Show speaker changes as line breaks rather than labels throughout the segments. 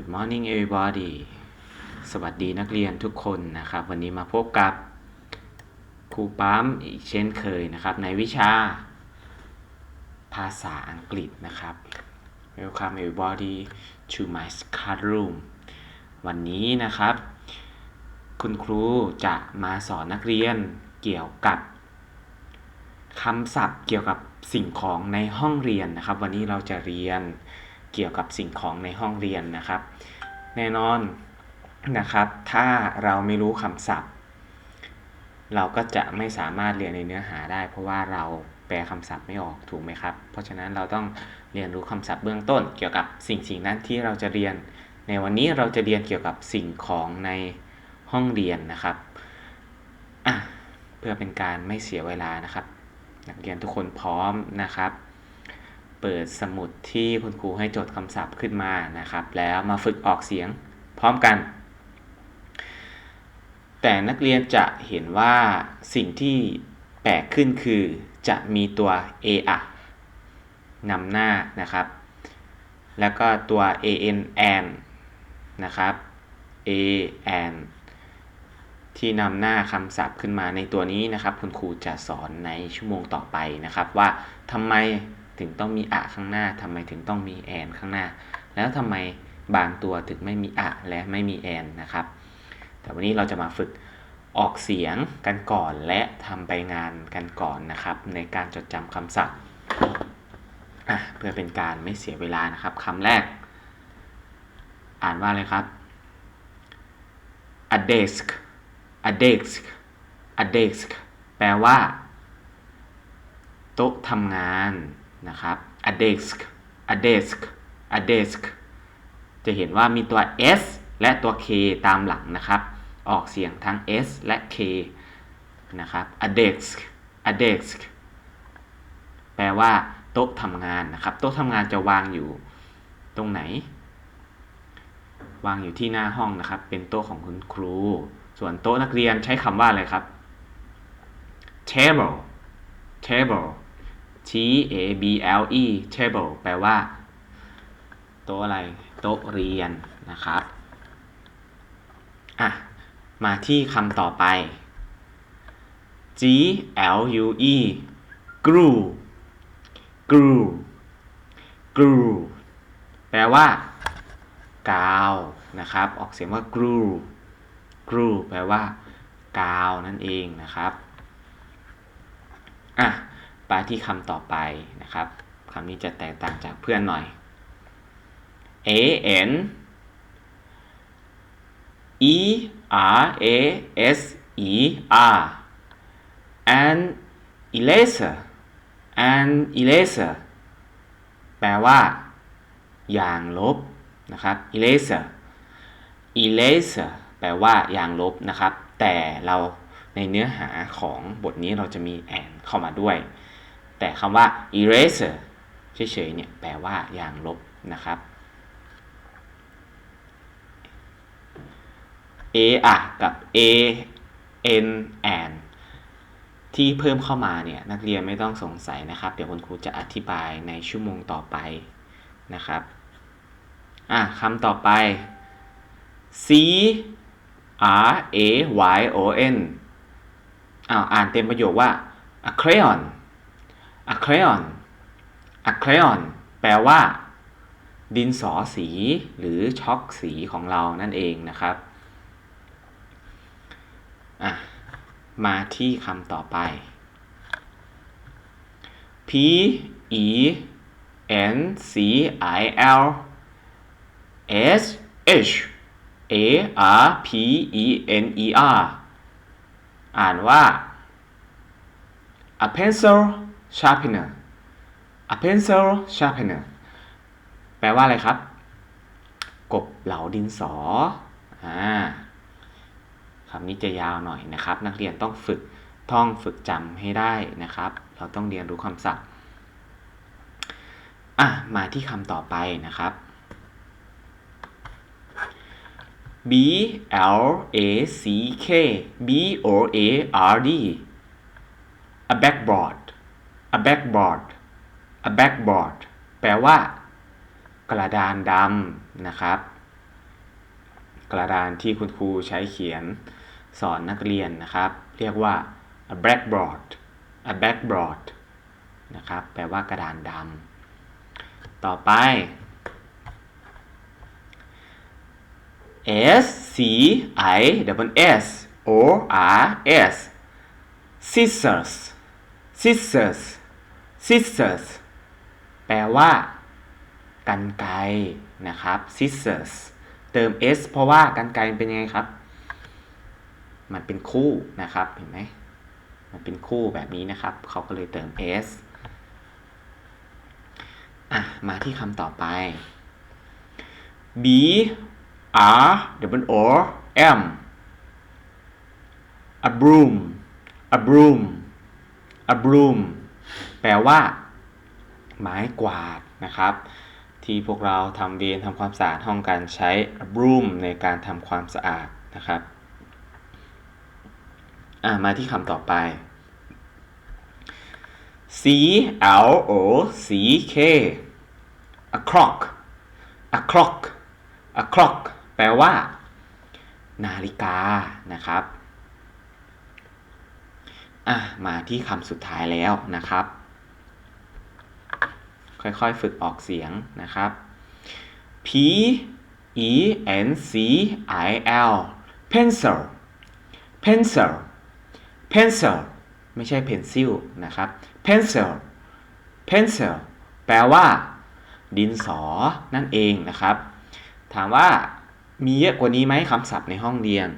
Good morning everybody สวัสดีนักเรียนทุกคนนะครับ วันนี้มาพบกับครูปั๊มอีกเช่นเคยนะครับ ในวิชา ภาษาอังกฤษนะครับ Welcome everybody to my classroom วันนี้นะครับ คุณครูจะมาสอนนักเรียนเกี่ยวกับคำศัพท์เกี่ยวกับสิ่งของในห้องเรียนนะครับ วันนี้เราจะเรียน เกี่ยวกับสิ่งของในห้องเรียนนะครับ แน่นอนนะครับ ถ้าเราไม่รู้คำศัพท์ เราก็จะไม่สามารถเรียนในเนื้อหาได้ เพราะว่าเราแปลคำศัพท์ไม่ออกถูกไหมครับ เพราะฉะนั้นเราต้องเรียนรู้คำศัพท์เบื้องต้น เกี่ยวกับสิ่งสิ่งนั้นที่เราจะเรียน ในวันนี้เราจะเรียนเกี่ยวกับสิ่งของในห้องเรียนนะครับอะเพื่อเป็นการไม่เสียเวลานะครับ นักเรียนทุกคนพร้อมนะครับ เปิดสมุดที่คุณครูให้จดคำศัพท์ขึ้นมานะครับ แล้วมาฝึกออกเสียงพร้อมกัน แต่นักเรียนจะเห็นว่าสิ่งที่แปลกขึ้นคือจะมีตัว a อะนำหน้านะครับ แล้วก็ตัว ann นะครับ a an ที่นำหน้าคำศัพท์ขึ้นมาในตัวนี้นะครับ คุณครูจะสอนในชั่วโมงต่อไปนะครับ ว่าทำไม ถึงต้องมีอะข้างหน้าทำไมถึงต้องมีแอนข้างหน้า แล้วทำไมบางตัวถึงไม่มีอะและไม่มีแอนนะครับ แต่วันนี้เราจะมาฝึกออกเสียงกันก่อนและทำไปงานกันก่อนนะครับ ในการจดจำคำศัพท์เพื่อเป็นการไม่เสียเวลานะครับคำแรก อ่านว่าอะไรครับ a desk a desk a desk แปลว่า โต๊ะทำงาน นะครับ a desk a desk a desk จะเห็นว่ามีตัว s และตัว k ตามหลังนะครับ ออกเสียงทั้ง s และ k นะครับ a desk a desk แปลว่าโต๊ะทำงานนะครับ โต๊ะทำงานจะวางอยู่ตรงไหน วางอยู่ที่หน้าห้องนะครับ เป็นโต๊ะของคุณครู ส่วนโต๊ะนักเรียนใช้คำว่าอะไรครับ table table T A B L E table แปลว่า โต๊ะอะไร โต๊ะเรียนนะครับ อะ มาที่คำต่อไป G L U E glue glue glue แปลว่า กาว นะครับ ออกเสียงว่า glue glue แปลว่า กาวนั่นเองนะครับ อะ ไปที่คำต่อไปนะครับคำนี้จะแตกต่างจากเพื่อนหน่อย a n e r a s e r an eraser an eraser แปลว่ายางลบนะครับ eraser eraser แปลว่ายางลบนะครับ แต่เราในเนื้อหาของบทนี้เราจะมี and เข้ามาด้วย แต่คำว่า eraser เฉยๆเนี่ยแปลว่ายางลบนะครับ a อะกับ a n and ที่เพิ่มเข้ามาเนี่ยนักเรียนไม่ต้องสงสัยนะครับ เดี๋ยวคุณครูจะอธิบายในชั่วโมงต่อไปนะครับอะคำต่อไป c r a y o n อ้าวอ่านเต็มประโยคว่า a crayon a crayon a crayon แปลว่า ดินสอสี หรือช็อกสีของเรานั่นเองนะครับอะมาที่คำต่อไป P E N C I L S H A R P E N E R อ่านว่า a pencil sharpener a pencil sharpener แปลว่าอะไรครับ กบเหลาดินสออ่าคำนี้จะยาวหน่อยนะครับ นักเรียนต้องฝึกท่องฝึกจำให้ได้นะครับ เราต้องเรียนรู้คำศัพท์อะมาที่คำต่อไปนะครับ B L A C K B O A R D a backboard a backboard a backboard แปลว่า กระดานดำนะครับ กระดานที่คุณครูใช้เขียนสอนนักเรียนนะครับ เรียกว่า a blackboard a blackboard นะครับ แปลว่ากระดานดำต่อไป S C I double S O R S scissors scissors scissors แปลว่า กันไกรนะครับ scissors เติม s เพราะว่ากันไกรเป็นยังไงครับ มันเป็นคู่นะครับ เห็นไหม มันเป็นคู่แบบนี้นะครับ เขาก็เลยเติม s อะ มาที่คำต่อไป b r w o m a broom a broom a broom แปลว่า ไม้กวาดนะครับ ที่พวกเราทำเวียนทำความสะอาดห้องกันใช้ a broom ในการทำความสะอาดนะครับมาที่คำต่อไป C L O C K a clock a clock a clock แปลว่า นาฬิกานะครับ มาที่คำสุดท้ายแล้วนะครับ ค่อยๆ ฝึกออกเสียงนะครับ P E N C I L pencil pencil pencil ไม่ใช่ pencil นะครับ pencil pencil แปลว่า ดินสอนั่นเองนะครับ ถามว่ามีเยอะกว่านี้ไหมคำศัพท์ในห้องเรียน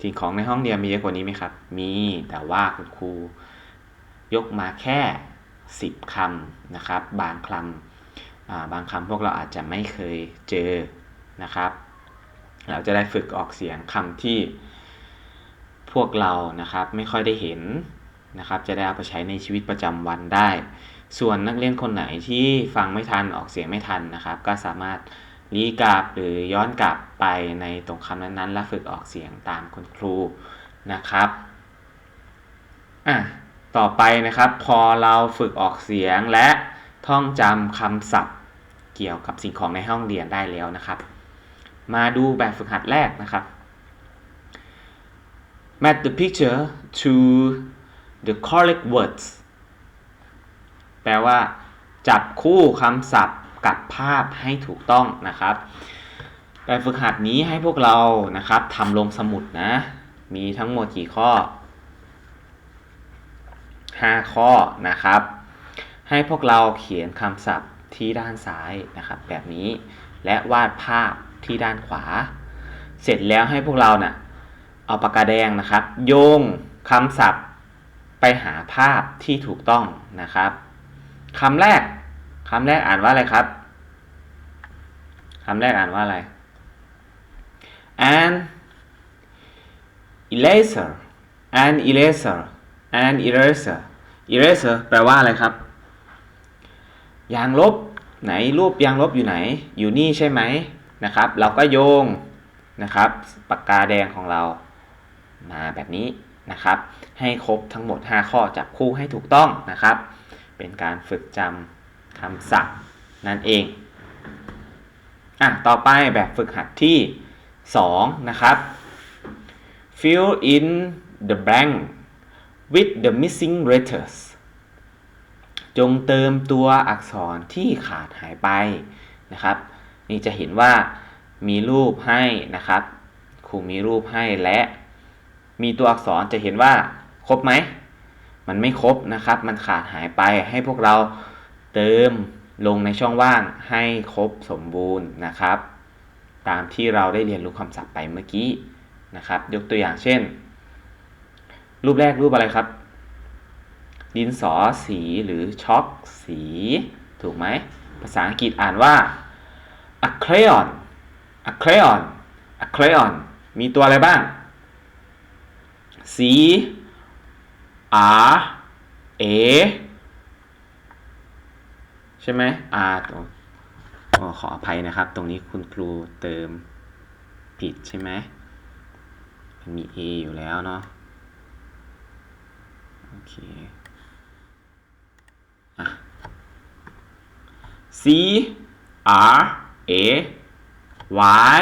สิ่งของในห้องเรียนมีเยอะกว่านี้ไหมครับ มีแต่ว่าคุณครูยกมาแค่ 10คำนะครับ บางคำบางคำพวกเราอาจจะไม่เคยเจอนะครับ เราจะได้ฝึกออกเสียงคำที่พวกเรานะครับไม่ค่อยได้เห็นนะครับ จะได้เอาไปใช้ในชีวิตประจำวันได้ ส่วนนักเรียนคนไหนที่ฟังไม่ทันออกเสียงไม่ทันนะครับ ก็สามารถรีกลับหรือย้อนกลับไปในตรงคำนั้นๆ และฝึกออกเสียงตามคุณครูนะครับอะ ต่อไปนะครับ พอเราฝึกออกเสียงและท่องจำคำศัพท์ เกี่ยวกับสิ่งของในห้องเรียนได้แล้วนะครับ มาดูแบบฝึกหัดแรกนะครับ match the picture to the correct words แปลว่า จับคู่คำศัพท์กับภาพให้ถูกต้องนะครับแบบฝึกหัดนี้ให้พวกเรานะครับทำลงสมุดนะ มีทั้งหมดกี่ข้อ 5 ข้อนะครับ ให้พวกเราเขียนคำศัพท์ที่ด้านซ้ายนะครับ แบบนี้และวาดภาพที่ด้านขวา เสร็จแล้วให้พวกเราเนะ่ะเอาปากกาแดงนะครับ โยงคำศัพท์ไปหาภาพที่ถูกต้องนะครับคำแรกคำแรกอ่านว่าอะไรครับคำแรกอ่านว่าอะไร an eraser an eraser an eraser eraser แปลว่าอะไรครับ ยางลบไหนรูปยางลบอยู่ไหน อยู่นี่ใช่ไหมนะครับ เราก็โยงนะครับปากกาแดงของเรามาแบบนี้นะครับ ให้ครบทั้งหมด 5 ข้อจับคู่ให้ถูกต้องนะครับ เป็นการฝึกจำคำศัพท์นั่นเองอะต่อไปแบบฝึกหัดที่ 2 นะครับ fill in the blank with the missing letters จงเติมตัวอักษรที่ขาดหายไปนะครับ นี่จะเห็นว่ามีรูปให้นะครับครูมีรูปให้และมีตัวอักษรจะเห็นว่าครบไหม มันไม่ครบนะครับ มันขาดหายไปให้พวกเราเติมลงในช่องว่างให้ครบสมบูรณ์นะครับ ตามที่เราได้เรียนรู้คำศัพท์ไปเมื่อกี้นะครับ ยกตัวอย่างเช่น รูปแรกรูปอะไรครับ ดินสอสีหรือช็อกสี ถูกไหม ภาษาอังกฤษอ่านว่า a crayon a crayon a crayon มีตัวอะไรบ้าง C R A ใช่ไหม R ตรงขออภัยนะครับ ตรงนี้คุณครูเติมผิดใช่ไหมมันมี A อยู่แล้วเนาะ โอเค C R A Y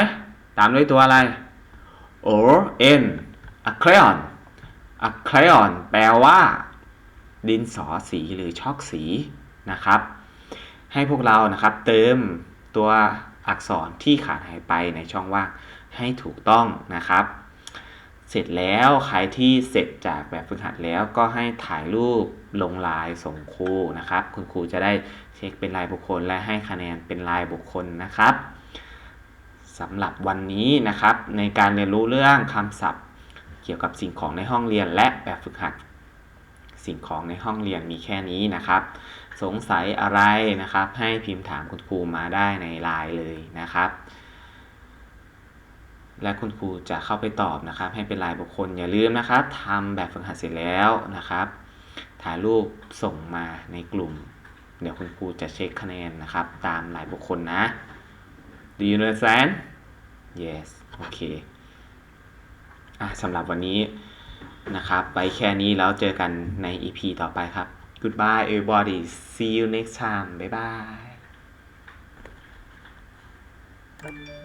ตามด้วยตัวอะไร o n a crayon a crayon แปลว่า ดินสอสีหรือช็อกสีนะครับ ให้พวกเรานะครับเติมตัวอักษรที่ขาดหายไปในช่องว่างให้ถูกต้องนะครับ เสร็จแล้วใครที่เสร็จจากแบบฝึกหัดแล้วก็ให้ถ่ายรูปลงไลน์ส่งครูนะครับ คุณครูจะได้เช็คเป็นรายบุคคลและให้คะแนนเป็นรายบุคคลนะครับสำหรับวันนี้นะครับ ในการเรียนรู้เรื่องคำศัพท์ เกี่ยวกับสิ่งของในห้องเรียน และแบบฝึกหัด สิ่งของในห้องเรียนมีแค่นี้นะครับ สงสัยอะไรนะครับ ให้พิมพ์ถามคุณครูมาได้ในไลน์เลยนะครับ และคุณครูจะเข้าไปตอบนะครับ ให้เป็นรายบุคคลอย่าลืมนะครับทำแบบฝึกหัดเสร็จแล้วนะครับ ถ่ายรูปส่งมาในกลุ่ม เดี๋ยวคุณครูจะเช็คคะแนนนะครับ ตามรายบุคคลนะ Do you understand Yes โอเคอะสำหรับวันนี้นะครับไว้แค่นี้แล้วเจอกันใน EP ต่อไปครับ Goodbye everybody see you next time บ๊ายบาย